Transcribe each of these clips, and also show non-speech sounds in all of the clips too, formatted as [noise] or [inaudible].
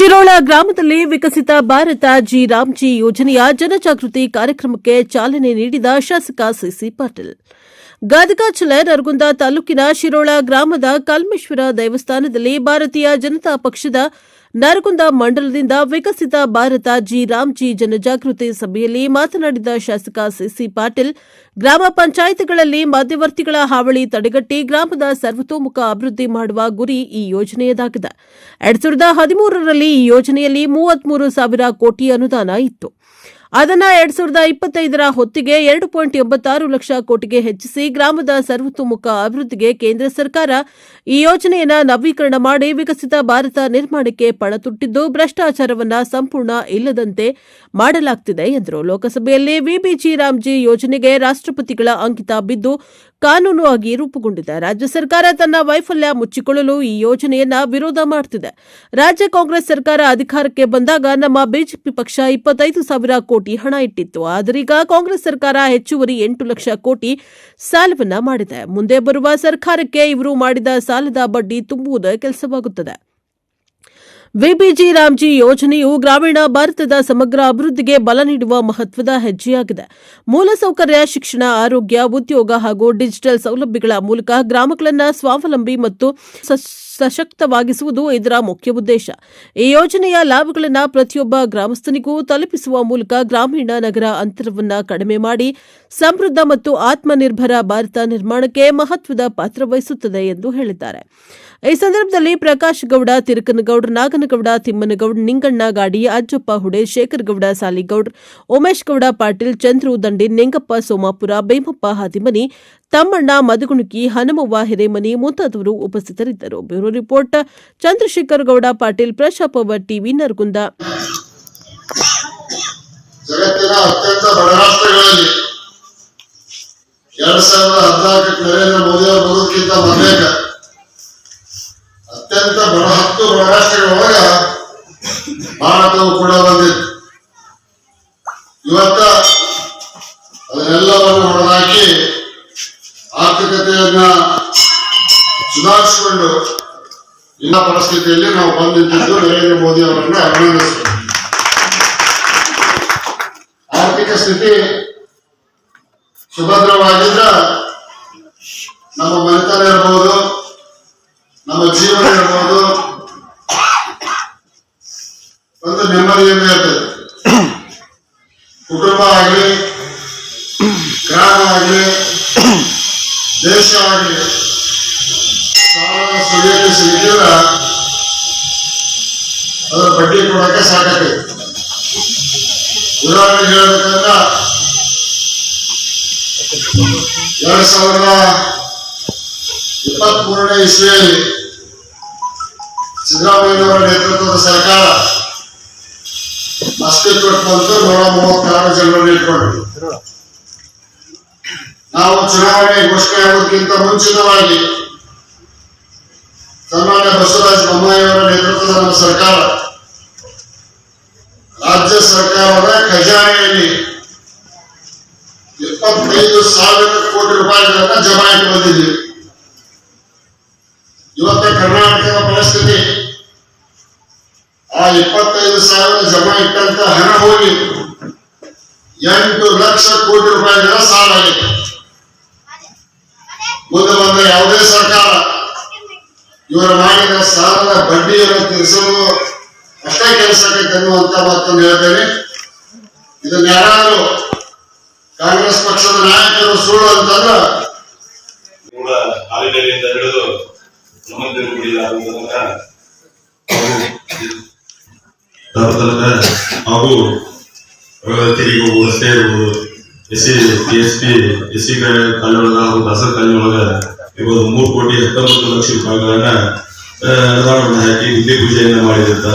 ಶಿರೋಳ ಗ್ರಾಮದಲ್ಲಿ ವಿಕಸಿತ ಭಾರತ ಜಿ ರಾಮ್ಜಿ ಯೋಜನೆಯ ಜನಜಾಗೃತಿ ಕಾರ್ಯಕ್ರಮಕ್ಕೆ ಚಾಲನೆ ನೀಡಿದ ಶಾಸಕ ಸಿಸಿ ಪಾಟೀಲ್. ಗದಗ ಜಿಲ್ಲೆ ನರಗುಂದ ತಾಲೂಕಿನ ಶಿರೋಳ ಗ್ರಾಮದ ಕಲ್ಮೇಶ್ವರ ದೇವಸ್ಥಾನದಲ್ಲಿ ಭಾರತೀಯ ಜನತಾ ಪಕ್ಷದ Naragund ಮಂಡಲದಿಂದ Viksit Bharat G RAM G ಜನಜಾಗೃತಿ ಸಭೆಯಲ್ಲಿ ಮಾತನಾಡಿದ ಶಾಸಕ ಸಿಸಿ ಪಾಟೀಲ್, ಗ್ರಾಮ ಪಂಚಾಯಿತಿಗಳಲ್ಲಿ ಮಧ್ಯವರ್ತಿಗಳ ಹಾವಳಿ ತಡೆಗಟ್ಟಿ ಗ್ರಾಮದ ಸರ್ವತೋಮುಖ ಅಭಿವೃದ್ಧಿ ಮಾಡುವ ಗುರಿ ಈ ಯೋಜನೆಯದಾಗಿದೆ. ಎರಡ್ ಸಾವಿರದ ಹದಿಮೂರರಲ್ಲಿ ಈ ಯೋಜನೆಯಲ್ಲಿ ಮೂವತ್ಮೂರು ಸಾವಿರ ಕೋಟಿ ಅನುದಾನ ಇತ್ತು. ಅದನ್ನ ಎರಡ್ ಸಾವಿರದ ಇಪ್ಪತ್ತೈದರ ಹೊತ್ತಿಗೆ ಎರಡು ಪಾಯಿಂಟ್ ಎಂಬತ್ತಾರು ಲಕ್ಷ ಕೋಟಿಗೆ ಹೆಚ್ಚಿಸಿ ಗ್ರಾಮದ ಸರ್ವತೋಮುಖ ಅಭಿವೃದ್ಧಿಗೆ ಕೇಂದ್ರ ಸರ್ಕಾರ ಈ ಯೋಜನೆಯನ್ನ ನವೀಕರಣ ಮಾಡಿ ವಿಕಸಿತ ಭಾರತ ನಿರ್ಮಾಣಕ್ಕೆ ಪಣ ತೊಟ್ಟಿದ್ದು ಭ್ರಷ್ಟಾಚಾರವನ್ನ ಸಂಪೂರ್ಣ ಇಲ್ಲದಂತೆ ಮಾಡಲಾಗುತ್ತಿದೆ ಎಂದರು. ಲೋಕಸಭೆಯಲ್ಲಿ ವಿಬಿಜಿ ರಾಮ್ಜಿ ಯೋಜನೆಗೆ ರಾಷ್ಟ್ರಪತಿಗಳ ಅಂಕಿತ ಬಿದ್ದು ಕಾನೂನು ಆಗಿ ರೂಪುಗೊಂಡಿದೆ ರಾಜ್ಯ ಸರ್ಕಾರ ತನ್ನ ವೈಫಲ್ಯ ಮುಚ್ಚಿಕೊಳ್ಳಲು ಈ ಯೋಜನೆಯನ್ನ ವಿರೋಧ ಮಾಡುತ್ತಿದೆ ರಾಜ್ಯ ಕಾಂಗ್ರೆಸ್ ಸರ್ಕಾರ ಅಧಿಕಾರಕ್ಕೆ ಬಂದಾಗ ನಮ್ಮ ಬಿಜೆಪಿ ಪಕ್ಷ ಇಪ್ಪತ್ತೈದು ಸಾವಿರ ಕೋಟಿ ಹಣ ಇಟ್ಟಿತ್ತು. ಆದರೀಗ ಕಾಂಗ್ರೆಸ್ ಸರ್ಕಾರ ಹೆಚ್ಚುವರಿ ಎಂಟು ಲಕ್ಷ ಕೋಟಿ ಸಾಲವನ್ನ ಮಾಡಿದೆ. ಮುಂದೆ ಬರುವ ಸರ್ಕಾರಕ್ಕೆ ಇವರು ಮಾಡಿದ ಸಾಲದ ಬಡ್ಡಿ ತುಂಬುವುದು ಕೆಲಸವಾಗುತ್ತದೆ. ವಿಬಿಜಿ ರಾಮ್ಜಿ ಯೋಜನೆಯು ಗ್ರಾಮೀಣ ಭಾರತದ ಸಮಗ್ರ ಅಭಿವೃದ್ಧಿಗೆ ಬಲ ನೀಡುವ ಮಹತ್ವದ ಹೆಜ್ಜೆಯಾಗಿದೆ. ಮೂಲಸೌಕರ್ಯ ಶಿಕ್ಷಣ, ಆರೋಗ್ಯ, ಉದ್ಯೋಗ ಹಾಗೂ ಡಿಜಿಟಲ್ ಸೌಲಭ್ಯಗಳ ಮೂಲಕ ಗ್ರಾಮಗಳನ್ನು ಸ್ವಾವಲಂಬಿ ಮತ್ತು ಸಶಕ್ತವಾಗಿಸುವುದು ಇದರ ಮುಖ್ಯ ಉದ್ದೇಶ. ಈ ಯೋಜನೆಯ ಲಾಭಗಳನ್ನು ಪ್ರತಿಯೊಬ್ಬ ಗ್ರಾಮಸ್ಥನಿಗೂ ತಲುಪಿಸುವ ಮೂಲಕ ಗ್ರಾಮೀಣ ನಗರ ಅಂತರವನ್ನು ಕಡಿಮೆ ಮಾಡಿ, ಸಮೃದ್ಧ ಮತ್ತು ಆತ್ಮನಿರ್ಭರ ಭಾರತ ನಿರ್ಮಾಣಕ್ಕೆ ಮಹತ್ವದ ಪಾತ್ರ ವಹಿಸುತ್ತದೆ ಎಂದು ಹೇಳಿದ್ದಾರೆ. ಈ ಸಂದರ್ಭದಲ್ಲಿ ಪ್ರಕಾಶ್ ಗೌಡ, ತಿರುಕನಗೌಡ ನಾಗನಗೌಡ ತಿಮ್ಮನಗೌಡ, ನಿಂಗಣ್ಣ ಗಾಡಿ, ಅಜ್ಜಪ್ಪ ಹುಡೆ, ಶೇಖರಗೌಡ, ಸಾಲಿಗೌಡ್ ಉಮೇಶ್ ಗೌಡ ಪಾಟೀಲ್, ಚಂದ್ರು ದಂಡಿ, ನಿಂಗಪ್ಪ ಸೋಮಾಪುರ ಬೇಮಪ್ಪ ಹಾದಿಮನಿ ತಮ್ಮಣ್ಣ ಮದಗುಣಕಿ ಹನುಮವ್ವ ಹಿರೇಮನಿ ಮುಂತಾದವರು ಉಪಸ್ಥಿತರಿದ್ದರು. ಬ್ಯೂರೋ ರಿಪೋರ್ಟ್ ಚಂದ್ರಶೇಖರ್ ಗೌಡ ಪಾಟೀಲ್, ಪ್ರಶಾಪ ಟಿವಿ ನರಗುಂದ. ಅತ್ಯಂತ ಬಡ ರಾಷ್ಟ್ರಗಳಲ್ಲಿ ಎರಡ್ ಸಾವಿರದ ಹದಿನಾಲ್ಕಕ್ಕೆ ನರೇಂದ್ರ ಮೋದಿ ಅವರು ಬರೋದಕ್ಕಿಂತ ಅತ್ಯಂತ ಬಡ ಹತ್ತು ಬಡ ಭಾರತವು ಕೂಡ ಬಂದಿತ್ತು. ಇವತ್ತ ಅದನ್ನೆಲ್ಲವನ್ನು ಹೊರದಾಕಿ ಆರ್ಥಿಕತೆಯನ್ನ ಸುಧಾರಿಸಿಕೊಂಡು ಇಂಥ ಪರಿಸ್ಥಿತಿಯಲ್ಲಿ ನಾವು ಬಂದಿದ್ದು ನರೇಂದ್ರ ಮೋದಿ ಅವರನ್ನ ಅಭಿನಂದಿಸ್ತೇವೆ. ಆರ್ಥಿಕ ಸ್ಥಿತಿ ಸುಭದ್ರವಾಗಿದ್ದ ನಮ್ಮ ಮನೆತನ ಇರ್ಬೋದು. ಉದಾಹರಣೆ ಹೇಳ್ಬೇಕಂದ್ರ ಎರಡ್ ಸಾವಿರದ ಇಪ್ಪತ್ತ್ ಮೂರನೇ ಇಸ್ವಿಯಲ್ಲಿ ಸಿದ್ದರಾಮಯ್ಯನವರ ನೇತೃತ್ವದ ಸರ್ಕಾರ ಅಸ್ತಿತ್ವಕ್ಕೆ ಬಂತು, ನೂರ ಮೂವತ್ತಾರು ಜನರನ್ನು ಇಟ್ಕೊಂಡ್ರು. ನಾವು ಚುನಾವಣೆ ಘೋಷಣೆ ಆಗೋದಕ್ಕಿಂತ ಮುಂಚಿತವಾಗಿ ಸನ್ಮಾನ್ಯ ಬಸವರಾಜ ಬೊಮ್ಮಾಯಿಯವರ ನೇತೃತ್ವದ ನಮ್ಮ ಸರ್ಕಾರ ರಾಜ್ಯ ಸರ್ಕಾರದ ಖಜಾನೆಯಲ್ಲಿ ಇಪ್ಪತ್ತೈದು ಸಾವಿರ ಕೋಟಿ ರೂಪಾಯಿಗಳನ್ನ ಜಮಾ ಇಟ್ಟು ಬಂದಿದ್ದೀವಿ ಇವತ್ತ ಕರ್ನಾಟಕದ ಪರಿಸ್ಥಿತಿ. ಆ ಇಪ್ಪತ್ತೈದು ಸಾವಿರ ಜಮಾ ಇಟ್ಟಂತ ಹಣ ಹೋಗಿ ಎಂಟು ಲಕ್ಷ ಕೋಟಿ ರೂಪಾಯಿಗಳ ಸಾಲ ಆಗಿದೆ ಮುಂದೆ ಬಂದ ಯಾವುದೇ ಸರ್ಕಾರ ಇವರು ಮಾಡಿದ ಸಾಲದ ಬಡ್ಡಿಯನ್ನು ಅಷ್ಟೇ ಕೆಲಸ ಅನ್ನುವಂತ ಮಾತನ್ನು ಹೇಳ್ತೇನೆ. ಇದನ್ನ ಯಾರಾದರೂ ಕಾಂಗ್ರೆಸ್ ಪಕ್ಷದ ನಾಯಕರು ಸುಳ್ಳು ಅಂತಂದ್ರ ಕೂಡ ಹಾಲಿನಿಂದ ಹಿಡಿದು ಹಾಗೂ ತೆರಿಗೆ ಇರ್ಬೋದು ಎಸ್ ಇವತ್ತು ಮೂರು ಕೋಟಿ ಹತ್ತೊಂಬತ್ತು ಲಕ್ಷ ರೂಪಾಯಿಗಳನ್ನ ಹಾಕಿ ವಿದ್ಯೆ ಪೂಜೆಯನ್ನ ಮಾಡಿದಂತ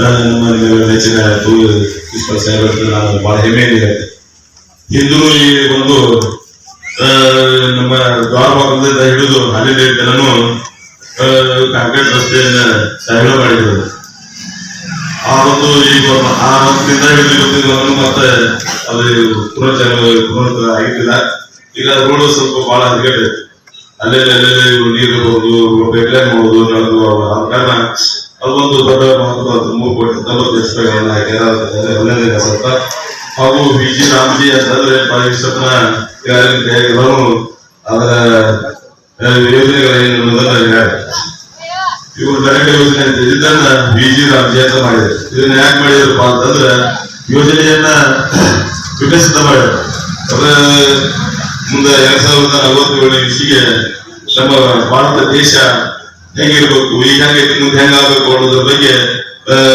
ಆ, ನಮ್ಮ ನೆಚ್ಚಿನ ಪ್ರಿನ್ಸಿಪಲ್ ಸಾಹೇಬ್ ನಾನು ಬಹಳ ಹೆಮ್ಮೆಯಿಂದ ಹೇಳ್ತೆ ಹಿಂದೂ ಈ ಒಂದು ನಮ್ಮ ದ್ವಾರಭಾಗದಿಂದ ಹಿಡಿದು ಹನ್ನೆರಡು ಜನನು ಕಾಂಕ್ರೀಟ್ ರಸ್ತೆಯನ್ನ ಸಾಗಣೆ ಮಾಡಿದ್ರು ಆ ಒಂದು ಈಗ ಆ ವರ್ಷದಿಂದ ಹಿಡಿದು ಇವತ್ತಿನವರೆಗೂ ಮತ್ತೆ ಅದು ಪುನರ್ಜನ ಪುನರ್ ಆಗಿದ್ದಿಲ್ಲ ಈಗ ರೋಡ್ ಸ್ವಲ್ಪ ಬಹಳ ಹದಗೆಟ್ಟೈತಿ ಅಲ್ಲೇ ಅಲ್ಲೇ ನೀರು ಹೋಗುದು ಬೆಟ್ಟ ಹೋಗುದು ಆದ ಕಾರಣ ಅದೊಂದು ದೊಡ್ಡ ಮಹತ್ವ ಮೂರು ಕೋಟಿ, ನಲವತ್ತು ರೂಪಾಯಿಗಳನ್ನ ಹಾಕ್ಯಾರ ಸತ್ತ ಹಾಗೂ ಬಿ ಜಿ ರಾಮ್ಜಿ ಅಂತಂದ್ರೆ ಪರಿಷತ್ನ ಈಗಾಗಲೇ ಅದರ ಯೋಜನೆಗಳೇನು. ಇವರು ನರೇಗಾ ಯೋಜನೆ ಅಂತ ಇದನ್ನ ಬಿ ಜಿ ರಾಮ್ಜಿ ಅಂತ ಮಾಡಿದ್ರು. ಇದನ್ನ ಯಾಕೆ ಮಾಡಿದ್ರಪ್ಪ ಅಂತಂದ್ರೆ, ಯೋಜನೆಯನ್ನ ವಿಕಸಿತ ಮಾಡಿದ್ರು. ಮುಂದೆ ಎರಡ್ ಸಾವಿರದ ನಲವತ್ತೇಳು ಇಸಿಗೆ ನಮ್ಮ ಭಾರತ ದೇಶ ಹೆಂಗಿರ್ಬೇಕು? ಈಗ ಹೆಂಗೈತಿ ಮುಂದೆ ಹೆಂಗಾಗಬೇಕು ಅನ್ನೋದ್ರ ಬಗ್ಗೆ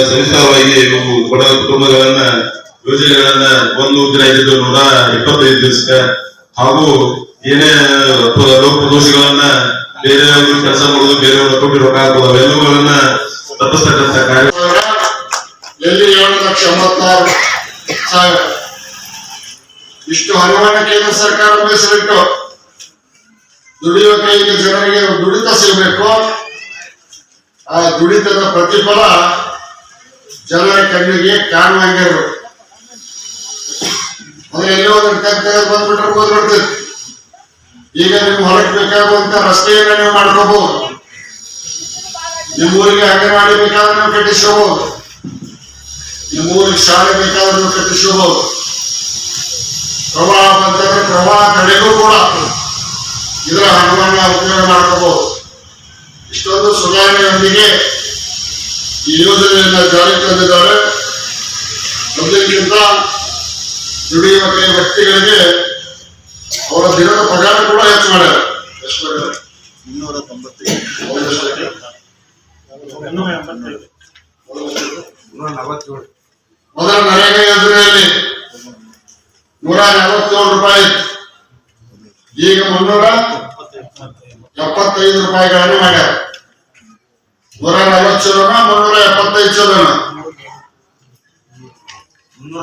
ಸಂಸ್ಥಾವಾಗಿ ನಾವು ಬಡ ಕುಟುಂಬಗಳನ್ನ, ಯೋಜನೆಗಳನ್ನ ಒಂದು ದಿನ ಇದ್ದು ನೂರ ಇಪ್ಪತ್ತೈದು ದಿವಸಕ್ಕ ಹಾಗೂ ಏನೇ ಲೋಪದೋಷಗಳನ್ನ ಬೇರೆ ಕೆಲಸ ಮಾಡೋದು ಬೇರೆ ಕೊಟ್ಟು ರೊಕ್ಕ ಹಾಕೋದು, ಅವೆಲ್ಲವುಗಳನ್ನ ತಪ್ಪಿಸ್ತಕ್ಕಂಥ ಕಾರ್ಯ ಎಲ್ಲಿ ಏಳು ಲಕ್ಷ ಎಂಬತ್ತಾರು ಸಾವಿರ? ಇಷ್ಟು ಹಣವನ್ನು ಕೇಂದ್ರ ಸರ್ಕಾರ ಮೀಸಲಿಟ್ಟು ದುಡಿಯುವ ಕೈಗೆ ಜನರಿಗೆ ದುಡಿತ ಸಿಗಬೇಕು. ಆ ದುಡಿತದ ಪ್ರತಿಫಲ ಜನರ ಕಣ್ಣಿಗೆ ಕಾಣುವಂಗಿರು ಅಂದ್ರೆ ಎಲ್ಲೋ ಒಂದು ತೆಗೆದು ಬಂದ್ಬಿಟ್ರೆ ಓದ್ಬಿಡ್ತೈತಿ ಈಗ ನಿಮ್ಗೆ ಹೊರಗೆ ಬೇಕಾಗುವಂತ ರಸ್ತೆಯನ್ನ ನೀವು ಮಾಡ್ಕೋಬಹುದು. ನಿಮ್ಮ ಊರಿಗೆ ಅಂಗನವಾಡಿ ಬೇಕಾದ್ರೆ ನೀವು ಕಟ್ಟಿಸ್ಕೋಬಹುದು. ನಿಮ್ಮ ಊರಿಗೆ ಶಾಲೆ ಬೇಕಾದ್ರೆ ನೀವು ಕಟ್ಟಿಸ್ಕೋಬಹುದು. ಪ್ರವಾಹ ಬಂತಂದ್ರೆ ಪ್ರವಾಹ ತಡೆಗೂ ಕೂಡ ಇದರ ಹಣವನ್ನ ಉಪಯೋಗ ಮಾಡ್ಕೋಬಹುದು. ಇಷ್ಟೊಂದು ಸುಧಾರಣೆಯೊಂದಿಗೆ ಈ ಯೋಜನೆಯನ್ನ ಜಾರಿಗೆ ತಂದಿದ್ದಾರೆ. ಮೊದಲಿಗಿಂತ ದುಡಿಯುವ ಕೈ ವ್ಯಕ್ತಿಗಳಿಗೆ ಅವರ ದಿನದ ಪಗಾರ ಕೂಡ ಹೆಚ್ಚು ಮಾಡ್ಯಾರ ನಲವತ್ತೇಳು ಮೊದಲ ನರೇಗಾ ಯೋಜನೆಯಲ್ಲಿ ನೂರ ನಲವತ್ತೇಳು ರೂಪಾಯಿ. ಈಗ ಮುನ್ನೂರ ಎಪ್ಪತ್ತೈದು ರೂಪಾಯಿಗಳನ್ನು ಮಾಡ್ಯಾರ. ನೂರ ನಲವತ್ತು ಚಲೋನ ಮುನ್ನೂರ ಎಪ್ಪತ್ತೈದು ಚಲೋನ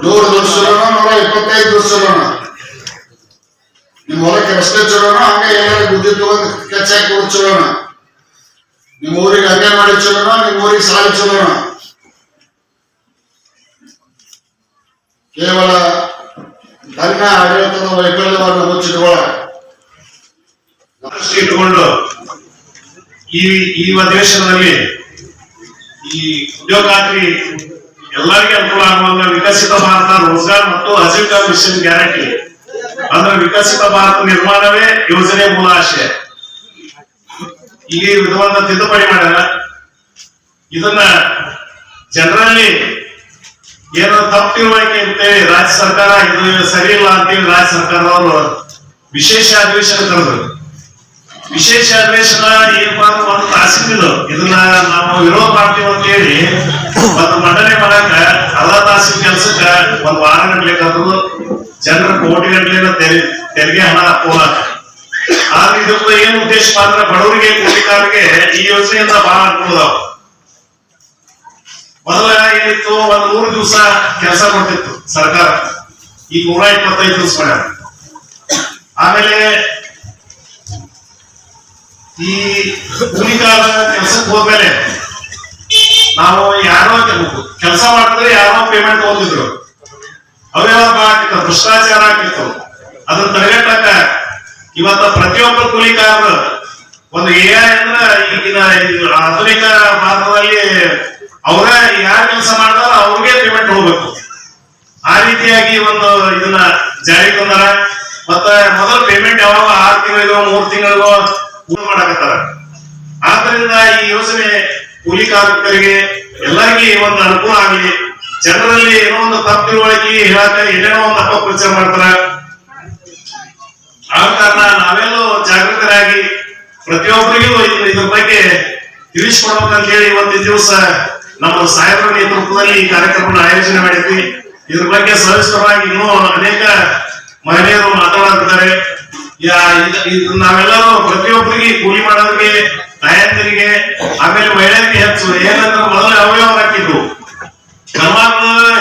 ನೂರು ದುಡ್ಡು ಚಲೋನ ನೂರ ಇಪ್ಪತ್ತೈದು ದುಡ್ಡು ನಿಮ್ಮ ಹೊಲಕ್ಕೆ ರಸ್ತೆ ಚಲೋಣ ಹಂಗೆ ಏನಾದ್ರು ಬುದ್ಧಿ ತಗೊಂಡು ಕೆಚ್ಚಾಕಿ ಕೊಡು ಚಲೋನ ನಿಮ್ಮ ಊರಿಗೆ ಹಂಗೆ ಮಾಡಿ ಚಲೋಣ ನಿಮ್ಮ ಊರಿಗೆ ಸಾಲ ಚಲೋಣ ಕೇವಲ ತನ್ನ ಆಡಳಿತದ ವೈಫಲ್ಯವನ್ನು ಮುಚ್ಚಿಟ್ಕೊಳ್ಳ ಇಟ್ಕೊಂಡು ಈ ಈ ಅಧಿವೇಶನದಲ್ಲಿ ಈ ಉದ್ಯೋಗ ಖಾತ್ರಿ ಎಲ್ಲರಿಗೂ ಅನುಕೂಲ ಆಗುವಂತ ವಿಕಸಿತ ಭಾರತ, ರೋಜ್ಗಾರ್ ಮತ್ತು ಅಜೀವಿಕ ಮಿಷನ್ ಗ್ಯಾರಂಟಿ. ಅಂದ್ರೆ ವಿಕಸಿತ ಭಾರತ ನಿರ್ಮಾಣವೇ ಯೋಜನೆ ಮೂಲ ಆಶಯ. ಈ ವಿಧವಾದ ತಿದ್ದುಪಡಿ ಮಾಡ್ಯಾರ. ಇದನ್ನ ಜನರಲ್ಲಿ ಏನೋ ತಪ್ಪು ಅಂತೇಳಿ ರಾಜ್ಯ ಸರ್ಕಾರ, ಇದು ಸರಿ ಇಲ್ಲ ಅಂತೇಳಿ ರಾಜ್ಯ ಸರ್ಕಾರದವರು ವಿಶೇಷ ಅಧಿವೇಶನ ಕರೆದ್ರು. ವಿಶೇಷ ಏನಪ್ಪಾ ಅಂತ ಒಂದು ತಾಸಿನ ಇದನ್ನ ನಾವು ವಿರೋಧ ಮಾಡ್ತೀವಿ ಅಂತ ಹೇಳಿ, ಒಂದು ಮಂಡನೆ ಮಾಡಕ ಅರ್ಧ ತಾಸಿನ ಕೆಲಸಕ್ಕ ಒಂದ್ ವಾರ ಗಂಟ್ಲೆ ಕರೆದು ಜನರ ಕೋಟಿ ಗಂಟ್ಲೆ ತೆರಿಗೆ ಹಣ ಹಾಕುವ. ಆದ್ರೆ ಇದರಿಂದ ಏನ್ ಉದ್ದೇಶ ಅಂದ್ರೆ ಬಡವರಿಗೆ, ಕೂಲಿಕಾರರಿಗೆ ಈ ಯೋಜನೆಯಿಂದ ಬಹಳ ಅನುಕೂಲ ಅದಾವ. ಮೊದಲ ಏನಿತ್ತು, ಒಂದ್ ಮೂರು ದಿವಸ ಕೆಲಸ ಕೊಡ್ತಿತ್ತು ಸರ್ಕಾರ. ಈಗ ನೂರ ಇಪ್ಪತ್ತೈದು ದಿವಸ ಆಮೇಲೆ ಈ ಭೂಮಿಕಾದ ಕೆಲಸಕ್ಕೆ ಹೋದ್ಮೇಲೆ ನಾವು ಯಾರೋ ಕೆಲಸ ಮಾಡಿದ್ರೆ ಯಾರೋ ಪೇಮೆಂಟ್ ತಗೊಂಡಿದ್ರು ಅವೆಲ್ಲ ಆಗಿತ್ತು ಭ್ರಷ್ಟಾಚಾರ ಆಗಿತ್ತು ಅದನ್ನ ತಡೆಗಟ್ಟಕ ಇವತ್ತ ಪ್ರತಿಯೊಬ್ಬ ಕೂಲಿಕಾರರು ಒಂದು ಎ ಅಂದ್ರ ಈಗಿನ ಆಧುನಿಕ ಭಾರತದಲ್ಲಿ ಅವರ ಯಾರು ಕೆಲಸ ಮಾಡ್ತಾರೋ ಅವ್ರಿಗೆ ಪೇಮೆಂಟ್ ಹೋಗ್ಬೇಕು ಆ ರೀತಿಯಾಗಿ ಒಂದು ಇದನ್ನ ಜಾರಿಗೆ ತಂದಾರ. ಮತ್ತ ಮೊದಲು ಪೇಮೆಂಟ್ ಯಾವಾಗ ಆರು ತಿಂಗಳಿಗೋ, ಮೂರ್ ತಿಂಗಳಿಗೋ ಮಾಡಕತ್ತಾರ. ಆದ್ರಿಂದ ಈ ಯೋಜನೆ ಕೂಲಿ ಕಾರ್ಮಿಕರಿಗೆ ಎಲ್ಲರಿಗೆ ಒಂದು ಅನುಕೂಲ ಆಗಲಿ. ಜನರಲ್ಲಿ ಏನೋ ಒಂದು ತಪ್ಪು ತಿಳುವಳಿಕೆ ಹೇಳಕ ಏನೇನೋ ಒಂದು ಅಪಪ್ರಚಾರ ಮಾಡ್ತಾರ. ಆ ಕಾರಣ ನಾವೆಲ್ಲೂ ಜಾಗೃತರಾಗಿ ಪ್ರತಿಯೊಬ್ಬರಿಗೂ ಇದ್ರ ಬಗ್ಗೆ ತಿಳಿಸ್ಕೊಡ್ಬೇಕಂತ ಹೇಳಿ ಇವತ್ತಿನ ದಿವಸ ನಮ್ಮ ಸಾಹೇಬರ ನೇತೃತ್ವದಲ್ಲಿ ಈ ಕಾರ್ಯಕ್ರಮ ಆಯೋಜನೆ ಮಾಡಿದ್ವಿ. ಇದ್ರ ಬಗ್ಗೆ ಸವಿಸ್ತರವಾಗಿ ಇನ್ನೂ ಅನೇಕ ಮಹಿಳೆಯರು ಇದ್ ನಾವೆಲ್ಲರೂ ಪ್ರತಿಯೊಬ್ಬರಿಗೆ ಕೂಲಿ ಮಾಡೋರಿಗೆ ತಾಯಂದಿರಿಗೆ ಆಮೇಲೆ ಮಹಿಳೆಯರಿಗೆ ಹೆಚ್ಚು ಏನಂದ್ರೆ ಮೊದಲು ಅವಯವ ಹಾಕಿದ್ರು.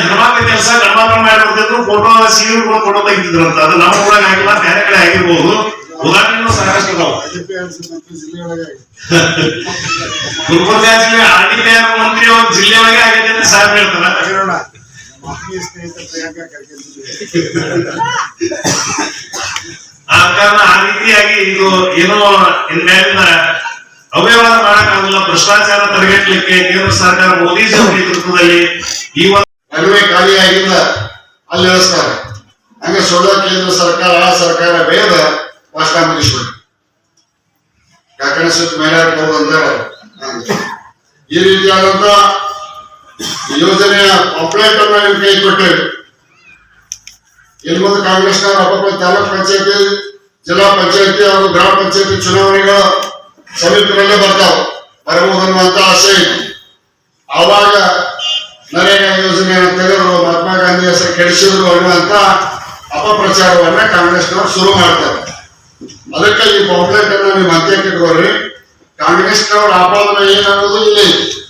ಹೆಣ್ಮಕ್ಳ ಕೆಲಸ ಗಂಡ್ಮಕ್ಳು ಮಾಡ್ಬಿಡ್ತಿದ್ರು ಫೋಟೋ ಸೀರೆ ಫೋಟೋ ತೆಗಿತಿದ್ರು ಅಂತ ಅದು ನಮ್ಮ ಊರಾಗ ಆಗಿಲ್ಲ ಬೇರೆ ಕಡೆ ಆಗಿರ್ಬೋದು. ಉದಾಹರಣೆಗಳು ಸಾಕಷ್ಟು ಇದಾವೆ. [laughs] ಗುಲ್ಬರ್ಗ ಜಿಲ್ಲೆ ಆಡಳಿತ ಮಂತ್ರಿ ಅವ್ರ ಜಿಲ್ಲೆ ಒಳಗೆ ಅಂತ ಸಾಹೇಬ್ ಹೇಳ್ತಾರ. ಆ ಕಾರಣ ಆ ರೀತಿಯಾಗಿ ಇದು ಏನೋ ಇನ್ಮೇಲಿನ ಅವ್ಯವಹಾರ ಮಾಡಕ್ಕಾಗಲ್ಲ, ಭ್ರಷ್ಟಾಚಾರ ತಡೆಗಟ್ಟಲಿಕ್ಕೆ ಕೇಂದ್ರ ಸರ್ಕಾರ ಮೋದಿ ನೇತೃತ್ವದಲ್ಲಿ ಈ ಒಂದು ರನ್ವೇ ಖಾಲಿಯಾಗಿಲ್ಲ ಅಲ್ಲಿ ಇಳಿಸ್ತಾರೆ ಹಂಗೆ ಸುಳ್ಳ ಕೇಂದ್ರ ಸರ್ಕಾರ, ಆ ಸರ್ಕಾರ ಬೇಡ ಭಾಷಣ ಮುಗಿಸ್ಬಿಟ್ಟು ಕಾಕಣ ಸುತ್ತ ಮೇಲೆ ಈ ರೀತಿಯಾದಂತ ಯೋಜನೆಯ ಪಾಂಪ್ಲೆಟ್ ಅನ್ನ ಕೈ ಕೊಟ್ಟೇವೆ ಇನ್ನು ಕಾಂಗ್ರೆಸ್ ಅಪ್ಪ ತಾಲೂಕ್ ಪಂಚಾಯತಿ, ಜಿಲ್ಲಾ ಪಂಚಾಯತಿ ಹಾಗೂ ಗ್ರಾಮ ಪಂಚಾಯತಿ ಚುನಾವಣೆಗಳು ಸಮೀಪದಲ್ಲೇ ಬರ್ತಾವ. ಬರಬಹುದನ್ನುವಂತ ಆಸೆ ಇದೆ. ಆವಾಗ ನರೇಗಾ ಯೋಜನೆಯನ್ನು ತೆಗೆದು ಮಹಾತ್ಮ ಗಾಂಧಿ ಹೆಸರು ಕೆಡಿಸಿದ್ರು ಅನ್ನುವಂತ ಅಪಪ್ರಚಾರವನ್ನ ಕಾಂಗ್ರೆಸ್ನವ್ರು ಶುರು ಮಾಡ್ತಾರೆ. ಅದಕ್ಕೆ ಈ ಪಾಂಪ್ಲೆಟ್ ಅನ್ನ ನೀವು ಕಾಂಗ್ರೆಸ್ನವ್ರ ಆಪಾದನೆ ಏನಾಗೋದು ಇಲ್ಲ.